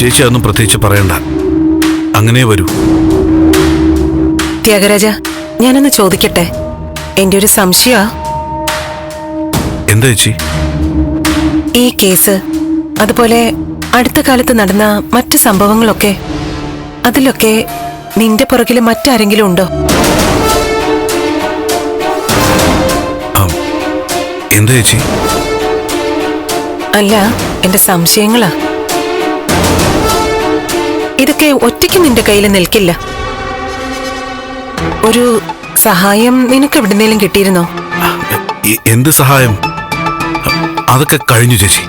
ചേച്ചി അതൊന്നും പ്രത്യേകിച്ച് പറയണ്ട. അങ്ങനെ വരൂ. ത്യാഗരാജ ഞാനൊന്ന് ചോദിക്കട്ടെ? എന്റെ ഒരു സംശയ. എന്താ ചേച്ചി? ഈ കേസ് അതുപോലെ അടുത്ത കാലത്ത് നടന്ന മറ്റ് സംഭവങ്ങളൊക്കെ അതിലൊക്കെ നിന്റെ പുറകിൽ മറ്റാരെങ്കിലും ഉണ്ടോ? എന്താ ചേച്ചി? അല്ല എന്റെ സംശയങ്ങളാ. ഇതൊക്കെ ഒറ്റയ്ക്ക് നിന്റെ കയ്യിൽ നിൽക്കില്ല. ഒരു സഹായം നിനക്ക് എവിടുന്നേലും കിട്ടിയിരുന്നോ? എന്ത് സഹായം? അതൊക്കെ കഴിഞ്ഞു ചേച്ചി.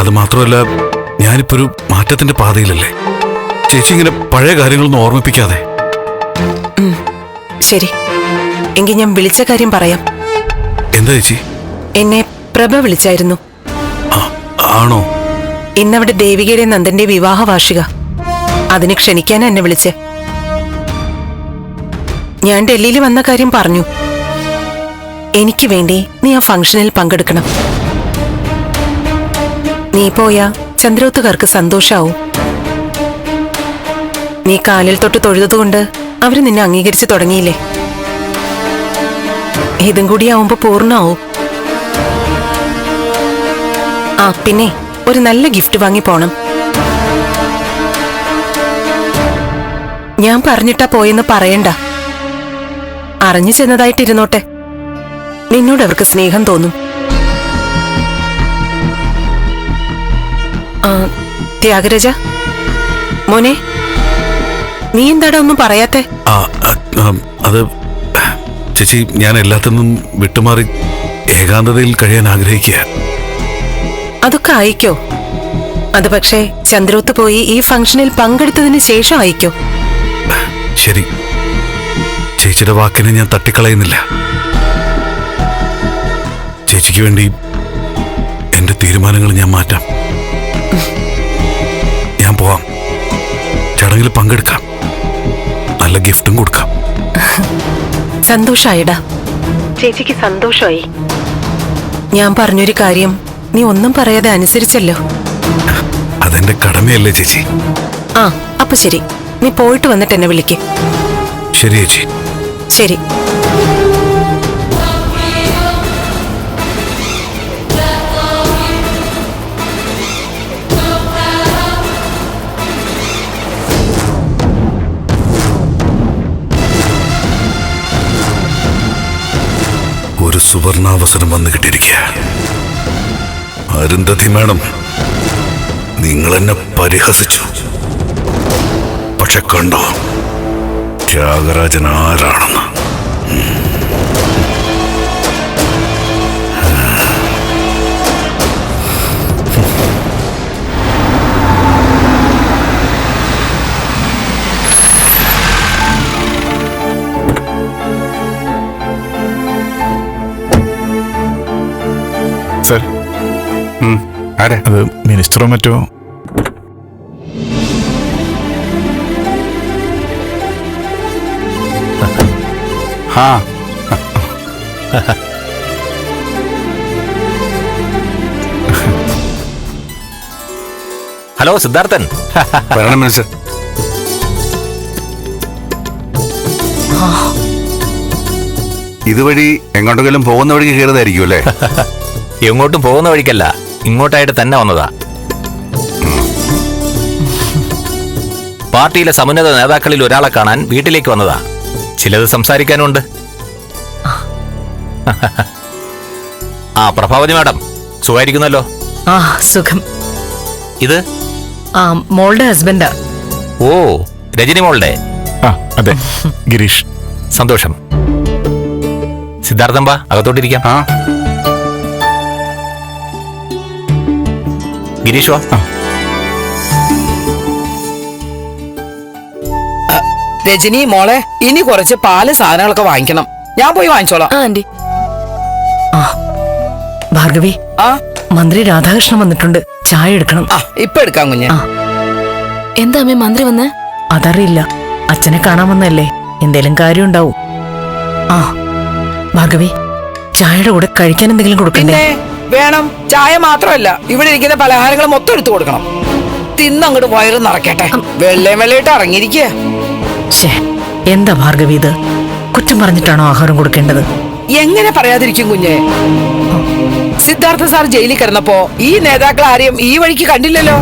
അത് മാത്രമല്ല ഞാനിപ്പോ ഒരു മാറ്റത്തിന്റെ പാതയിലല്ലേ? ചേച്ചി ഇങ്ങനെ പഴയ കാര്യങ്ങളൊന്നും ഓർമ്മിപ്പിക്കാതെ. ശരി. എങ്കിൽ ഞാൻ വിളിച്ച കാര്യം പറയാം. എന്താ ചേച്ചി? എന്നെ പ്രഭ വിളിച്ചായിരുന്നു. ആണോ? ഇന്നവിടെ ദേവികയുടെ നന്ദന്റെ വിവാഹ വാർഷിക അതിന് ക്ഷണിക്കാൻ എന്നെ വിളിച്ച്. ഞാൻ ഡൽഹിയിൽ വന്ന കാര്യം പറഞ്ഞു. എനിക്ക് വേണ്ടി നീ ആ ഫംഗ്ഷനിൽ പങ്കെടുക്കണം. നീ പോയാ ചന്ദ്രോത്തുകാർക്ക് സന്തോഷാവും. നീ കാലിൽ തൊട്ട് തൊഴുതുകൊണ്ട് അവർ നിന്നെ അംഗീകരിച്ചു തുടങ്ങിയില്ലേ? ഇതും കൂടിയാവുമ്പോ പൂർണമാവും ആ പിന്നെ? ഒരു നല്ല ഗിഫ്റ്റ് വാങ്ങി പോണം. ഞാൻ പറഞ്ഞിട്ടാ പോയെന്ന് പറയണ്ട. അറിഞ്ഞു ചെന്നതായിട്ടിരുന്നോട്ടെ. നിന്നോട് അവർക്ക് സ്നേഹം തോന്നും. ത്യാഗരാജ മോനെ നീ എന്താടാ ഒന്നും പറയാത്തെ? അത് ചേച്ചി ഞാൻ എല്ലാത്തിനും വിട്ടുമാറി ഏകാന്തതയിൽ കഴിയാൻ ആഗ്രഹിക്കുക അതൊക്കെ അയക്കോ അത് പക്ഷേ ചന്ദ്രോത്ത് പോയി ഈ ഫംഗ്ഷനിൽ പങ്കെടുത്തതിന് ശേഷം അയക്കോ ശരി. ചേച്ചിയുടെ വാക്കിനെ ഞാൻ തട്ടിക്കളയുന്നില്ല. ചേച്ചിക്ക് വേണ്ടി എന്റെ തീരുമാനങ്ങൾ ഞാൻ മാറ്റാം. ഞാൻ പോവാം. ചടങ്ങിൽ പങ്കെടുക്കാം. നല്ല ഗിഫ്റ്റും കൊടുക്കാം. സന്തോഷായിടാ. ചേച്ചിക്ക് സന്തോഷമായി. ഞാൻ പറഞ്ഞൊരു കാര്യം നീ ഒന്നും പറയാതെ അനുസരിച്ചല്ലോ. അതെന്റെ കടമയല്ലേ ചേച്ചി? ആ അപ്പൊ ശരി. നീ പോയിട്ട് വന്നിട്ട് എന്നെ വിളിക്ക്. ശരി ചേച്ചി. ശരി. ഒരു സുവർണാവസരം വന്നു കിട്ടിയിരിക്കുക അരുന്ധതി മേഡം നിങ്ങൾ എന്നെ പരിഹസിച്ചു. പക്ഷെ കണ്ടോ ത്യാഗരാജൻ ആരാണെന്ന്? അത് മിനിസ്റ്ററോ മറ്റോ? ആ. ഹലോ സിദ്ധാർത്ഥൻ. മിനിസ്റ്റർ. ഇതുവഴി എങ്ങോട്ടെങ്കിലും പോകുന്ന വഴിക്ക് കയറുന്നതായിരിക്കും അല്ലേ എങ്ങോട്ടും പോകുന്ന വഴിക്കല്ല. ഇങ്ങോട്ടായിട്ട് തന്നെ വന്നതാ. പാർട്ടിയിലെ സമുന്നത നേതാക്കളിൽ ഒരാളെ കാണാൻ വീട്ടിലേക്ക് വന്നതാ. ചിലത് സംസാരിക്കാനുണ്ട്. ആ പ്രഭാവതി മാഡം സുഖമായിരിക്കുന്നല്ലോ ആ സുഖം. ഇത്? ആ മോളുടെ ഹസ്ബൻഡാ. ഓ രജനി മോളുടെ? ആ അതെ. ഗിരീഷ്. സന്തോഷം. സിദ്ധാർത്ഥമ്പ അകത്തോട്ടിരിക്കാം. ആ. ഗിരീഷ് വാ. രജനി മോളെ ഇനി കുറച്ച് പാൽ സാധനങ്ങളൊക്കെ വാങ്ങിക്കണം. ഞാൻ പോയി വാങ്ങിച്ചോളാം. ആന്റി. ആ. ഭാർഗവി ആ. മന്ത്രി രാധാകൃഷ്ണൻ വന്നിട്ടുണ്ട്. ചായ എടുക്കണം. ആ ഇപ്പൊ എടുക്കാം കുഞ്ഞ്. എന്താ അമ്മേ മന്ത്രി വന്ന്? അതറിയില്ല. അച്ഛനെ കാണാൻ വന്നല്ലേ എന്തേലും കാര്യം ഉണ്ടാവും. ആ. ഭാർഗവി ചായയുടെ കൂടെ കഴിക്കാൻ എന്തെങ്കിലും കൊടുക്കണ്ടേ? വേണം. ചായ മാത്രമല്ല ഇവിടെ ഇരിക്കുന്ന പലഹാരങ്ങൾ മൊത്തം എടുത്തു കൊടുക്കണം. തിന്നങ്ങോട്ട് വയറ് നിറക്കട്ടെ വെള്ളയും വെള്ളയിട്ട് ഇറങ്ങിയിരിക്കുക. എന്താ ഭാർഗവി ഇത്? കുറ്റം പറഞ്ഞിട്ടാണോ ആഹാരം കൊടുക്കേണ്ടത്? എങ്ങനെ പറയാതിരിക്കും കുഞ്ഞെ? സിദ്ധാർത്ഥ സാർ ജയിലിൽ കിടന്നപ്പോ ഈ നേതാക്കൾ ആരെയും ഈ വഴിക്ക് കണ്ടില്ലല്ലോ?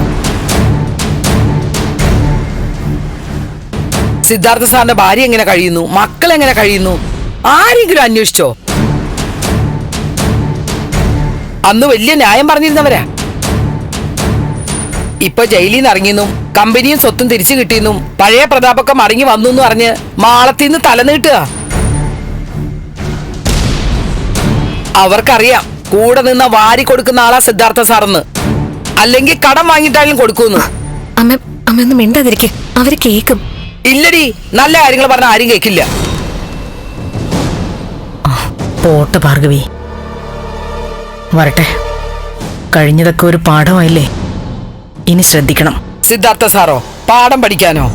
സിദ്ധാർത്ഥ സാറിന്റെ ഭാര്യ എങ്ങനെ കഴിയുന്നു? മക്കൾ എങ്ങനെ കഴിയുന്നു? ആരെങ്കിലും അന്വേഷിച്ചോ? അന്ന് വലിയ ന്യായം പറഞ്ഞിരുന്നവരാ. ഇപ്പൊ ജയിലിൽ നിന്ന് ഇറങ്ങിയെന്നും കമ്പനിയും സ്വത്തും തിരിച്ചു കിട്ടിയെന്നും പഴയ പ്രതാപൊക്കെ മടങ്ങി വന്നു എന്ന് പറഞ്ഞ് നിന്ന് തലനീട്ടുക അവർക്കറിയാം കൂടെ നിന്ന് വാരി കൊടുക്കുന്ന ആളാ സിദ്ധാർത്ഥ സാറെന്ന്. അല്ലെങ്കിൽ കടം വാങ്ങിയിട്ടായാലും കൊടുക്കൂന്ന് അമ്മ അമ്മ ഒന്ന് മിണ്ടാതിരിക്കെ അവർ കേക്കും. ഇല്ലടി നല്ല കാര്യങ്ങൾ പറഞ്ഞ ആരും കേക്കില്ല. പോട്ട് ഭാർഗവി. വരട്ടെ. കഴിഞ്ഞതൊക്കെ ഒരു പാഠമായില്ലേ? ഇനി ശ്രദ്ധിക്കണം. സിദ്ധാർത്ഥ സാറോ പാഠം പഠിക്കാനോ?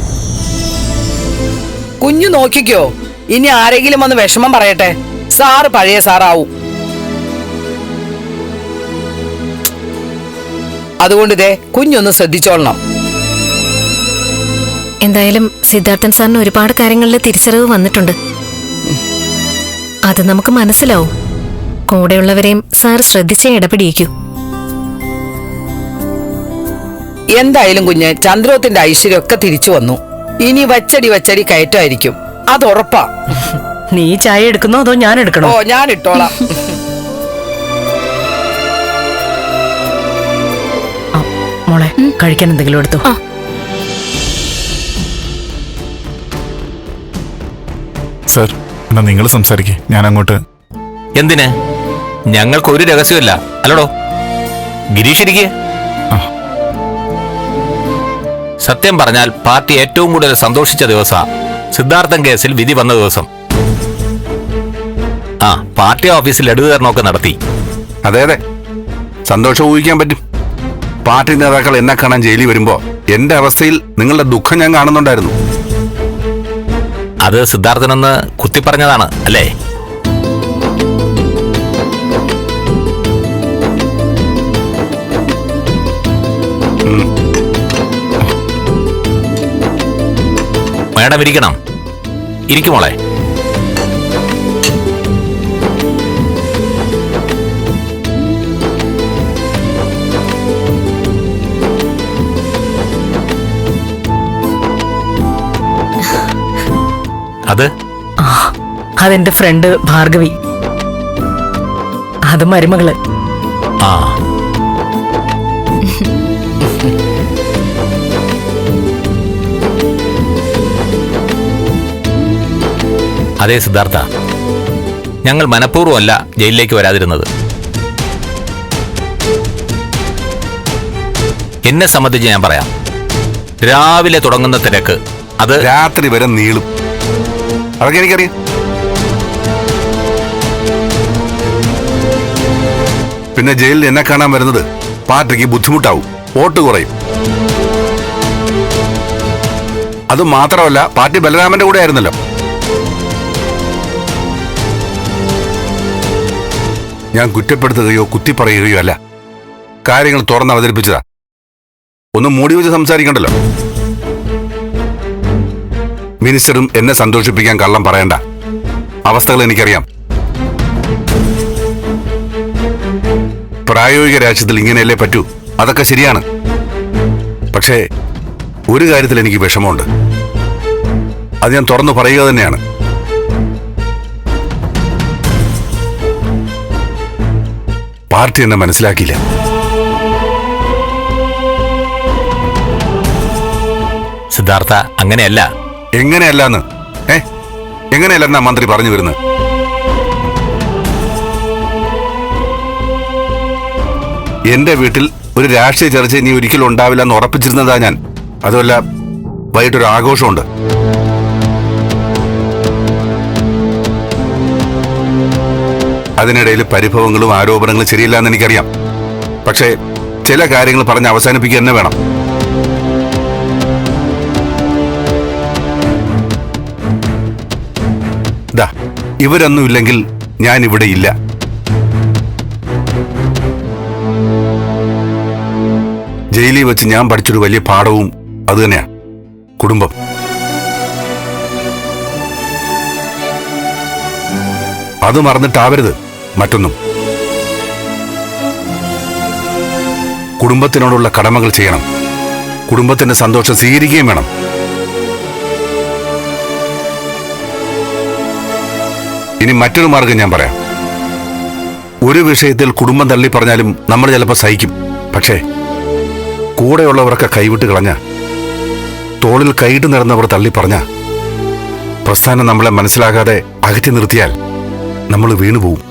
കുഞ്ഞു നോക്കിക്കോ. ഇനി ആരെങ്കിലും വന്ന് വിഷമം പറയട്ടെ. സാറ് പഴയ സാറാവും. അതുകൊണ്ട് ഇതേ കുഞ്ഞൊന്ന് ശ്രദ്ധിച്ചോളണം. എന്തായാലും സിദ്ധാർത്ഥൻ സാറിന് ഒരുപാട് കാര്യങ്ങളിൽ തിരിച്ചറിവ് വന്നിട്ടുണ്ട്. അത് നമുക്ക് മനസ്സിലാവും. കൂടെയുള്ളവരെയും സാർ ശ്രദ്ധിച്ചേ ഇടപെടിയിക്കൂ. എന്തായാലും കുഞ്ഞ് ചന്ദ്രോത്തിന്റെ ഐശ്വര്യമൊക്കെ തിരിച്ചു വന്നു. ഇനി വച്ചടി വച്ചടി കയറ്റായിരിക്കും അത് ഉറപ്പാ. നീ ചായ എടുക്കുന്നോ അതോ ഞാൻ എടുക്കണോ? ഓ ഞാൻ ഇട്ടോളാം. മോളെ കഴിക്കാൻ എന്തെങ്കിലും എടുത്തു? ആ. സർ എന്നാ നിങ്ങൾ സംസാരിക്കേ. ഞാൻ അങ്ങോട്ട്. എന്തിന്? ഞങ്ങൾക്ക് ഒരു രഹസ്യമില്ല അല്ലടോ. ഗിരീഷ് ഇരിക്കേ. സത്യം പറഞ്ഞാൽ പാർട്ടി ഏറ്റവും കൂടുതൽ സന്തോഷിച്ച ദിവസ സിദ്ധാർത്ഥൻ കേസിൽ വിധി വന്ന ദിവസം. ആ പാർട്ടി ഓഫീസിൽ ലഡുകരണമൊക്കെ നടത്തി. അതെ അതെ. സന്തോഷം ഊഹിക്കാൻ പറ്റും. പാർട്ടി നേതാക്കൾ എന്നെ കാണാൻ ജയിലിൽ വരുമ്പോ എന്റെ അവസ്ഥയിൽ നിങ്ങളുടെ ദുഃഖം ഞാൻ കാണുന്നുണ്ടായിരുന്നു. അത് സിദ്ധാർത്ഥനൊന്ന് കുത്തിപ്പറഞ്ഞതാണ് അല്ലേ? മേഡം ഇരിക്കണം. ഇരിക്കുമോളെ അത്? അതെന്റെ ഫ്രണ്ട് ഭാർഗവി. അത് മരുമകൾ. ആ. അതെ സിദ്ധാർത്ഥ. ഞങ്ങൾ മനഃപൂർവമല്ല ജയിലിലേക്ക് വരാതിരുന്നത്. എന്നെ സംബന്ധിച്ച് ഞാൻ പറയാം. രാവിലെ തുടങ്ങുന്ന തിരക്ക് അത് രാത്രി വരെ നീളും. അതൊക്കെ എനിക്കറിയാം. പിന്നെ ജയിലിൽ എന്നെ കാണാൻ വരുന്നത് പാർട്ടിക്ക് ബുദ്ധിമുട്ടാവും വോട്ട് കുറയും. അത് മാത്രമല്ല പാർട്ടി ബലരാമന്റെ കൂടെ ആയിരുന്നല്ലോ. ഞാൻ കുറ്റപ്പെടുത്തുകയോ കുത്തി പറയുകയോ അല്ല. കാര്യങ്ങൾ തുറന്ന് അവതരിപ്പിച്ചതാ. ഒന്ന് മൂടി വെച്ച് സംസാരിക്കണ്ടല്ലോ. മിനിസ്റ്ററും എന്നെ സന്തോഷിപ്പിക്കാൻ കള്ളം പറയണ്ട. അവസ്ഥകൾ എനിക്കറിയാം. പ്രായോഗിക രാജ്യത്തിൽ ഇങ്ങനെയല്ലേ പറ്റൂ? അതൊക്കെ ശരിയാണ്. പക്ഷേ ഒരു കാര്യത്തിൽ എനിക്ക് വിഷമമുണ്ട്. അത് ഞാൻ തുറന്നു പറയുക തന്നെയാണ്. പാർട്ടി എന്നെ മനസ്സിലാക്കിയില്ല. സിദ്ധാർത്ഥ അങ്ങനെയല്ല. എങ്ങനെയല്ലാന്ന്? ഏ? എങ്ങനെയല്ലെന്നാ മന്ത്രി പറഞ്ഞു വരുന്നത്? എന്റെ വീട്ടിൽ ഒരു രാഷ്ട്രീയ ചർച്ച ഇനി ഒരിക്കലും ഉണ്ടാവില്ല എന്ന് ഉറപ്പിച്ചിരുന്നതാ ഞാൻ. അതുമല്ല വൈകിട്ടൊരു ആഘോഷമുണ്ട്. അതിനിടയിൽ പരിഭവങ്ങളും ആരോപണങ്ങളും ശരിയല്ല എന്ന് എനിക്കറിയാം. പക്ഷേ ചില കാര്യങ്ങൾ പറഞ്ഞ് അവസാനിപ്പിക്കുക തന്നെ വേണം. ദാ ഇവരൊന്നും ഇല്ലെങ്കിൽ ഞാൻ ഇവിടെ ഇല്ല. ജയിലിൽ വെച്ച് ഞാൻ പഠിച്ചൊരു വലിയ പാഠവും അതുതന്നെയാണ് തന്നെയാ. കുടുംബം. അത് മറന്നിട്ടാവരുത്. മറ്റൊന്നും. കുടുംബത്തിനോടുള്ള കടമകൾ ചെയ്യണം. കുടുംബത്തിന്റെ സന്തോഷം സ്വീകരിക്കുകയും വേണം. ഇനി മറ്റൊരു മാർഗം ഞാൻ പറയാം. ഒരു വിഷയത്തിൽ കുടുംബം തള്ളി പറഞ്ഞാലും നമ്മൾ ചിലപ്പോൾ സഹിക്കും. പക്ഷേ കൂടെയുള്ളവരൊക്കെ കൈവിട്ട് കളഞ്ഞ തോളിൽ കൈയിട്ട് നിറന്നവർ തള്ളി പറഞ്ഞ പ്രസ്ഥാനം നമ്മളെ മനസ്സിലാകാതെ അകറ്റി നിർത്തിയാൽ നമ്മൾ വീണുപോകും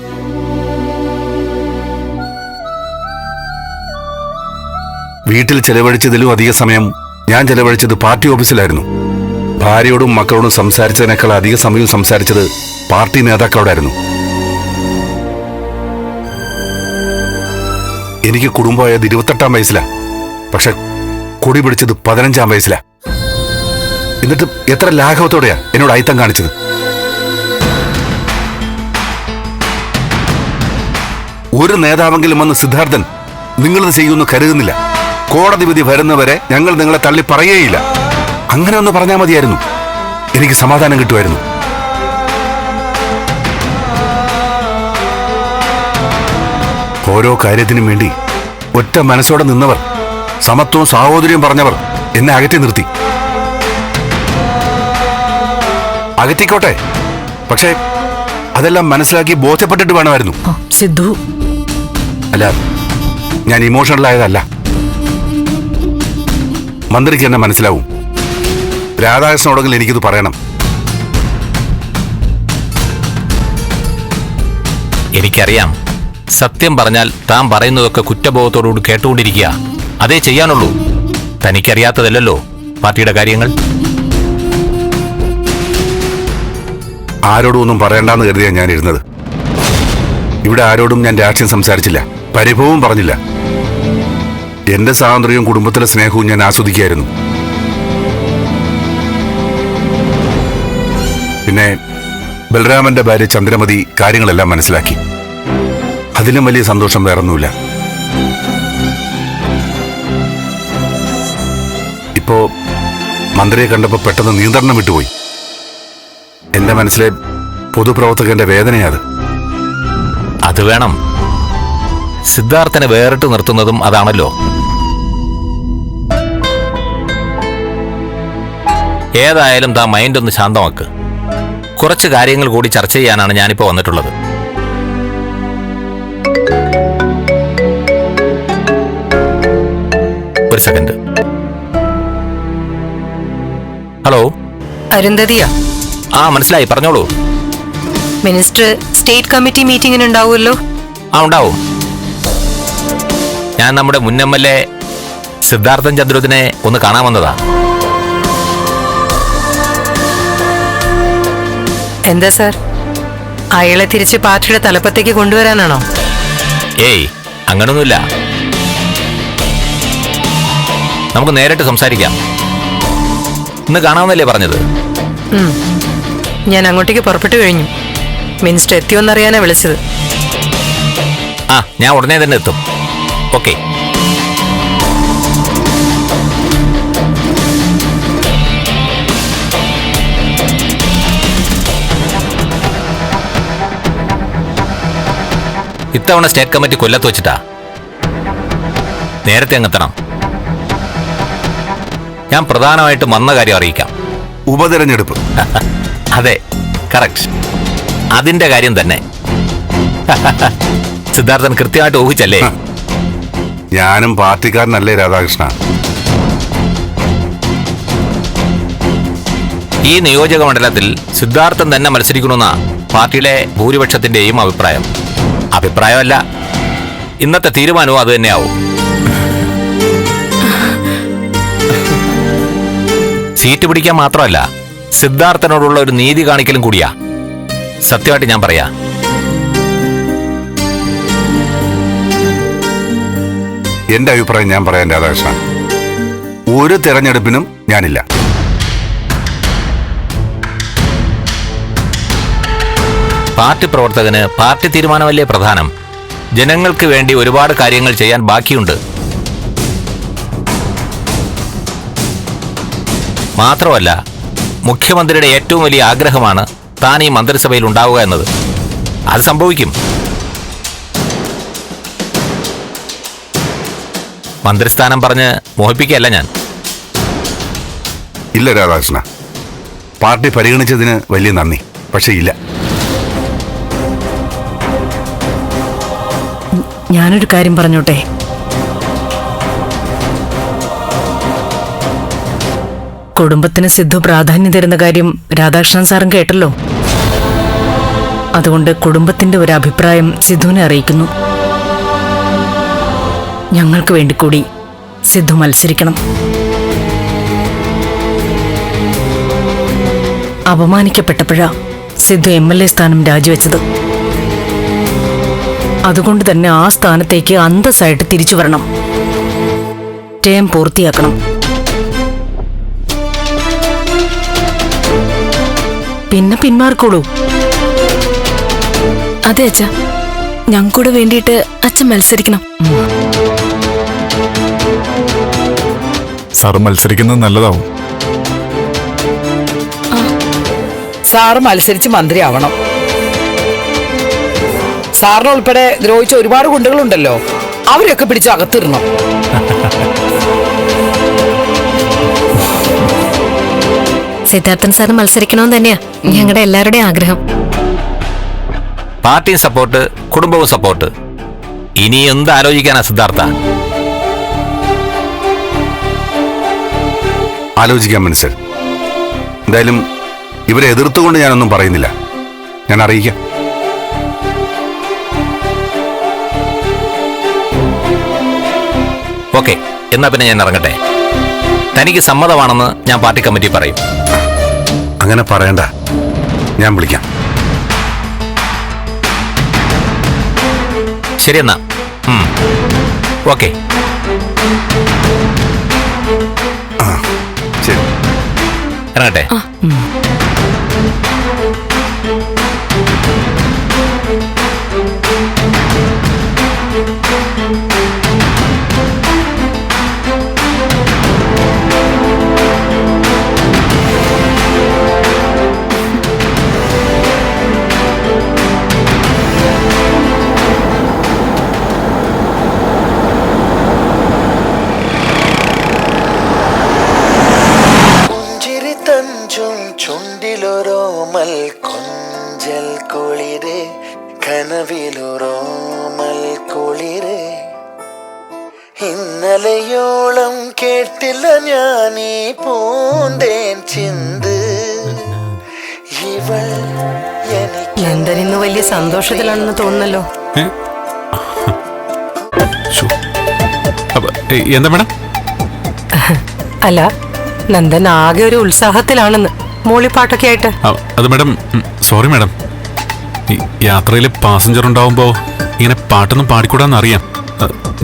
വീട്ടിൽ ചെലവഴിച്ചതിലും അധിക സമയം ഞാൻ ചെലവഴിച്ചത് പാർട്ടി ഓഫീസിലായിരുന്നു. ഭാര്യയോടും മക്കളോടും സംസാരിച്ചതിനേക്കാൾ അധിക സമയം സംസാരിച്ചത് പാർട്ടി നേതാക്കളോടായിരുന്നു. എനിക്ക് കുടുംബമായത് ഇരുപത്തെട്ടാം വയസ്സിലാ. പക്ഷെ കൊടി പിടിച്ചത് പതിനഞ്ചാം വയസ്സിലാ. എന്നിട്ട് എത്ര ലാഘവത്തോടെയാ എന്നോട് അയിത്തം കാണിച്ചത്? ഒരു നേതാവെങ്കിലും വന്ന് സിദ്ധാർത്ഥൻ നിങ്ങളിത് ചെയ്യുമെന്ന് കരുതുന്നില്ല. കോടതി വിധി വരുന്നവരെ ഞങ്ങൾ നിങ്ങളെ തള്ളി പറയുകയില്ല. അങ്ങനെ ഒന്ന് പറഞ്ഞാൽ മതിയായിരുന്നു. എനിക്ക് സമാധാനം കിട്ടുമായിരുന്നു. ഓരോ കാര്യത്തിനും വേണ്ടി ഒറ്റ മനസ്സോടെ നിന്നവർ സമത്വവും സാഹോദര്യവും പറഞ്ഞവർ എന്നെ അകറ്റി നിർത്തി. അകറ്റിക്കോട്ടെ. പക്ഷേ അതെല്ലാം മനസ്സിലാക്കി ബോധ്യപ്പെട്ടിട്ട് വേണമായിരുന്നു. സിദ്ധു. അല്ല ഞാൻ ഇമോഷണൽ ആയതല്ല. മന്ത്രിക്ക് എന്നെ മനസ്സിലാവും. രാധാകൃഷ്ണനോടെങ്കിലും എനിക്കിത് പറയണം. എനിക്കറിയാം. സത്യം പറഞ്ഞാൽ താൻ പറയുന്നതൊക്കെ കുറ്റബോധത്തോടുകൂടി കേട്ടുകൊണ്ടിരിക്കുക. അതേ ചെയ്യാനുള്ളൂ. തനിക്കറിയാത്തതല്ലോ പാർട്ടിയുടെ കാര്യങ്ങൾ. ആരോടും ഒന്നും പറയണ്ടെന്ന് കരുതിയാണ് ഞാൻ ഇരുന്നത് ഇവിടെ ആരോടും ഞാൻ രാഷ്ട്രീയം സംസാരിച്ചില്ല. പരിഭവവും പറഞ്ഞില്ല. എന്റെ സ്വാതന്ത്ര്യവും കുടുംബത്തിലെ സ്നേഹവും ഞാൻ ആസ്വദിക്കായിരുന്നു. പിന്നെ ബലരാമന്റെ ഭാര്യ ചന്ദ്രമതി കാര്യങ്ങളെല്ലാം മനസ്സിലാക്കി. അതിലും വലിയ സന്തോഷം വേറൊന്നുമില്ല. ഇപ്പോ മന്ത്രിയെ കണ്ടപ്പോ പെട്ടെന്ന് നിയന്ത്രണം വിട്ടുപോയി. എന്റെ മനസ്സിലെ പൊതുപ്രവർത്തകന്റെ വേദനയാത് അത് വേണം. സിദ്ധാർത്ഥനെ വേറിട്ട് നിർത്തുന്നതും അതാണല്ലോ. ഏതായാലും താ മൈൻഡ് ഒന്ന് ശാന്തമാക്ക്. കുറച്ച് കാര്യങ്ങൾ കൂടി ചർച്ച ചെയ്യാനാണ് ഞാനിപ്പോൾ വന്നിട്ടുള്ളത്. ഒരു സെക്കൻഡ് ഹലോ അരുന്ധതിയാ? ആ മനസ്സിലായി. പറഞ്ഞോളൂ. മിനിസ്റ്റർ സ്റ്റേറ്റ് കമ്മിറ്റി മീറ്റിംഗിന് ഉണ്ടാവുമല്ലോ? ആ ഉണ്ടാവും. ഞാൻ നമ്മുടെ മുൻ എം എൽ എ സിദ്ധാർത്ഥൻ ചന്ദ്രുദിനെ ഒന്ന് കാണാൻ വന്നതാ. എന്താ സാർ? അയാളെ തിരിച്ച് പാർട്ടിയുടെ തലപ്പത്തേക്ക് കൊണ്ടുവരാനാണോ? ഏയ് അങ്ങനൊന്നുമില്ല. നമുക്ക് നേരിട്ട് സംസാരിക്കാം. ഇന്ന് കാണാമെന്നല്ലേ പറഞ്ഞത്? ഉം. ഞാൻ അങ്ങോട്ടേക്ക് പുറപ്പെട്ടു കഴിഞ്ഞു. മിനിസ്റ്റർ എത്തിയോന്നറിയാനാ വിളിച്ചത്. ആ ഞാൻ ഉടനെ തന്നെ എത്തും. ഓക്കെ. ഇത്തവണ സ്റ്റേറ്റ് കമ്മിറ്റി കൊല്ലത്ത് വെച്ചിട്ടാ. നേരത്തെ അങ്ങെത്തണം. ഞാൻ പ്രധാനമായിട്ട് വന്ന കാര്യം അറിയിക്കാം. ഉപതെരഞ്ഞെടുപ്പ്. അതെ കറക്റ്റ് അതിന്റെ കാര്യം തന്നെ. സിദ്ധാർത്ഥൻ കൃത്യമായിട്ട് ഊഹിച്ചല്ലേ? ഞാനും പാർട്ടിക്കാരനല്ലേ രാധാകൃഷ്ണ. ഈ നിയോജക മണ്ഡലത്തിൽ സിദ്ധാർത്ഥൻ തന്നെ മത്സരിക്കണമെന്ന പാർട്ടിയിലെ ഭൂരിപക്ഷത്തിന്റെയും അഭിപ്രായം. അഭിപ്രായമല്ല. ഇന്നത്തെ തീരുമാനവും അത് തന്നെയാവും. സീറ്റ് പിടിക്കാൻ മാത്രമല്ല സിദ്ധാർത്ഥനോടുള്ള ഒരു നീതി കാണിക്കലും കൂടിയാ. സത്യമായിട്ട് ഞാൻ പറയാ. എന്റെ അഭിപ്രായം ഞാൻ പറയാൻ രാധാകൃഷ്ണൻ. ഒരു തിരഞ്ഞെടുപ്പിനും ഞാനില്ല. പാർട്ടി പ്രവർത്തകന് പാർട്ടി തീരുമാനമല്ലേ പ്രധാനം? ജനങ്ങൾക്ക് വേണ്ടി ഒരുപാട് കാര്യങ്ങൾ ചെയ്യാൻ ബാക്കിയുണ്ട്. മാത്രമല്ല മുഖ്യമന്ത്രിയുടെ ഏറ്റവും വലിയ ആഗ്രഹമാണ് താൻ ഈ മന്ത്രിസഭയിൽ ഉണ്ടാവുക എന്നത്. അത് സംഭവിക്കും. മന്ത്രിസ്ഥാനം പറഞ്ഞ് മോഹിപ്പിക്കുകയല്ല ഞാൻ. ഇല്ല രാധാകൃഷ്ണ. പാർട്ടി പരിഗണിച്ചതിന് വലിയ നന്ദി. പക്ഷേ ഇല്ല. ഞാനൊരു കാര്യം പറഞ്ഞോട്ടെ? കുടുംബത്തിന് സിദ്ധു പ്രാധാന്യം തരുന്ന കാര്യം രാധാകൃഷ്ണൻ സാറും കേട്ടല്ലോ. അതുകൊണ്ട് കുടുംബത്തിന്റെ ഒരു അഭിപ്രായം സിദ്ധുവിനെ അറിയിക്കുന്നു. ഞങ്ങൾക്ക് വേണ്ടി കൂടി സിദ്ധു മത്സരിക്കണം. അപമാനിക്കപ്പെട്ടപ്പോഴാ സിദ്ധു എം എൽ എ സ്ഥാനം രാജിവെച്ചത്. അതുകൊണ്ട് തന്നെ ആ സ്ഥാനത്തേക്ക് അന്തസ്സായിട്ട് തിരിച്ചു വരണം. ടേം പൂർത്തിയാക്കണം. പിന്നെ പിന്മാർക്കോളൂ അതെ അച്ഛ. ഞങ്ങൾക്കൂടെ വേണ്ടിയിട്ട് അച്ഛൻ മത്സരിക്കണം. സാർ മത്സരിക്കുന്നത് നല്ലതാവും. സാറ് മത്സരിച്ച് മന്ത്രിയാവണം. സാറിനെ ഉൾപ്പെടെ ദ്രോഹിച്ച ഒരുപാട് ഗുണ്ടകളുണ്ടല്ലോ അവരെയൊക്കെ പിടിച്ച് അകത്തിടണം. സിദ്ധാർത്ഥൻ സാർ മത്സരിക്കണമെന്ന് തന്നെയാ. ഞങ്ങളുടെ എല്ലാവരുടെയും ആഗ്രഹം. പാർട്ടി സപ്പോർട്ട് കുടുംബവും സപ്പോർട്ട്. ഇനി എന്ത് ആലോചിക്കാനാ സിദ്ധാർത്ഥ? ആലോചിക്കാം മനസ്സിൽ എന്തായാലും ഇവരെ എതിർത്തുകൊണ്ട് ഞാനൊന്നും പറയുന്നില്ല. ഞാൻ അറിയിക്കാം. ഓക്കെ എന്നാ പിന്നെ ഞാൻ ഇറങ്ങട്ടെ. തനിക്ക് സമ്മതമാണെന്ന് ഞാൻ പാർട്ടി കമ്മിറ്റി പറയും. അങ്ങനെ പറയണ്ട. ഞാൻ വിളിക്കാം. ശരി എന്നാ. ഓക്കെ. ശരി. ഇറങ്ങട്ടെ. സന്തോഷത്തിലാണെന്ന് തോന്നുന്നല്ലോ. എന്താ മേഡം? അല്ല നന്ദൻ ആകെ ഒരു ഉത്സാഹത്തിലാണെന്ന്. മൂളിപ്പാട്ടൊക്കെ ആയിട്ട്. ആ, അത് മേഡം സോറി മേഡം. യാത്രയിൽ പാസഞ്ചർ ഉണ്ടാവുമ്പോ ഇങ്ങനെ പാട്ടൊന്നും പാടിക്കൂടാന്ന് അറിയാം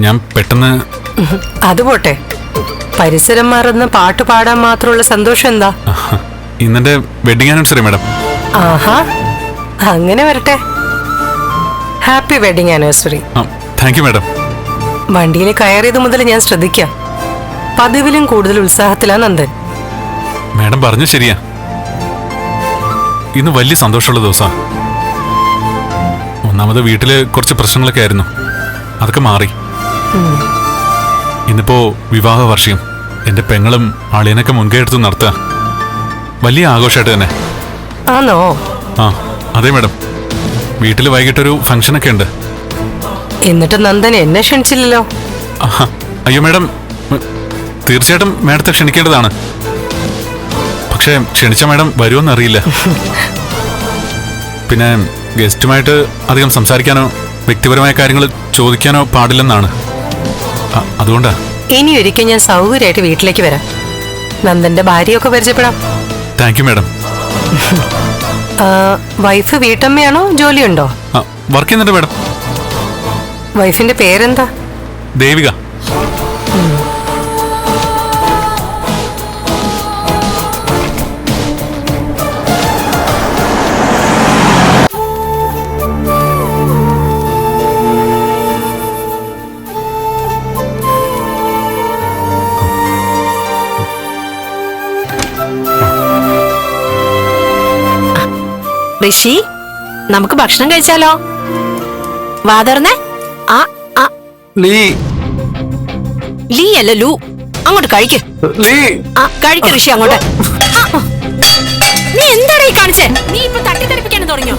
ഞാൻ പെട്ടെന്ന് അത് പോട്ടെ. പരിസരം മാറുന്ന പാട്ട് പാടാൻ മാത്രമുള്ള സന്തോഷം എന്താ? ഇന്നെ ഇന്നെന്റെ വെഡിങ് ആനിവേഴ്സറി മേഡം. ആഹാ അങ്ങനെ വരട്ടെ. Happy wedding anniversary thank you madam വണ്ടിയിൽ കയറിയത് മുതൽ ഞാൻ ശ്രദ്ധിക്കാം. പതിവിലും കൂടുതൽ ഉത്സാഹത്തിലാ നന്ദൻ. മാഡം പറഞ്ഞു ശരിയാ. ഇന്ന് വലിയ സന്തോഷമുള്ള ദിവസമാണ് ഒന്നാമത് വീട്ടിൽ കുറച്ച് പ്രശ്നങ്ങളൊക്കെ ആയിരുന്നു. അതൊക്കെ മാറി. ഇന്നിപ്പോ വിവാഹ വർഷം എന്റെ പെങ്ങളും അളിയനൊക്കെ മുൻകൈ എടുത്ത് നടത്തുക. വലിയ ആഘോഷമായിട്ട് തന്നെ. ആണോ ആ അതെ മേഡം വീട്ടിൽ വൈകിട്ടൊരു ഫംഗ്ഷനൊക്കെ ഉണ്ട്. എന്നിട്ട് നന്ദൻ എന്നെ ക്ഷണിച്ചില്ലല്ലോ. അയ്യോ മേഡം തീർച്ചയായിട്ടും മേഡത്തെ ക്ഷണിക്കേണ്ടതാണ്. പക്ഷേ ക്ഷണിച്ച മേഡം വരുമെന്ന് അറിയില്ല. പിന്നെ ഗസ്റ്റുമായിട്ട് അധികം സംസാരിക്കാനോ വ്യക്തിപരമായ കാര്യങ്ങൾ ചോദിക്കാനോ പാടില്ലെന്നാണ്. അതുകൊണ്ടാ. ഇനി ഒരിക്കൽ ഞാൻ സൗകര്യമായിട്ട് വീട്ടിലേക്ക് വരാം. നന്ദന്റെ ഭാര്യയൊക്കെ പരിചയപ്പെടാം. Thank you madam. വൈഫ് വീട്ടമ്മയാണോ? ജോലിയുണ്ടോ? വർക്ക് ചെയ്യുന്നുണ്ട് മേഡം വൈഫിന്റെ പേരെന്താ? ദേവിക. ഋഷി നമുക്ക് ഭക്ഷണം കഴിച്ചാലോ? വാതറന്നേ ആ ആ. ലീ. ലീ അല്ല ലൂ. അങ്ങോട്ട് കഴിക്ക്. ലീ. ആ കഴിക്ക് ഋഷി അങ്ങോട്ട്. നീ എന്താടാ ഈ കാണിച്ചേ? നീ ഇപ്പൊ തട്ടിത്തെറിപ്പിക്കാൻ തുടങ്ങിയോ?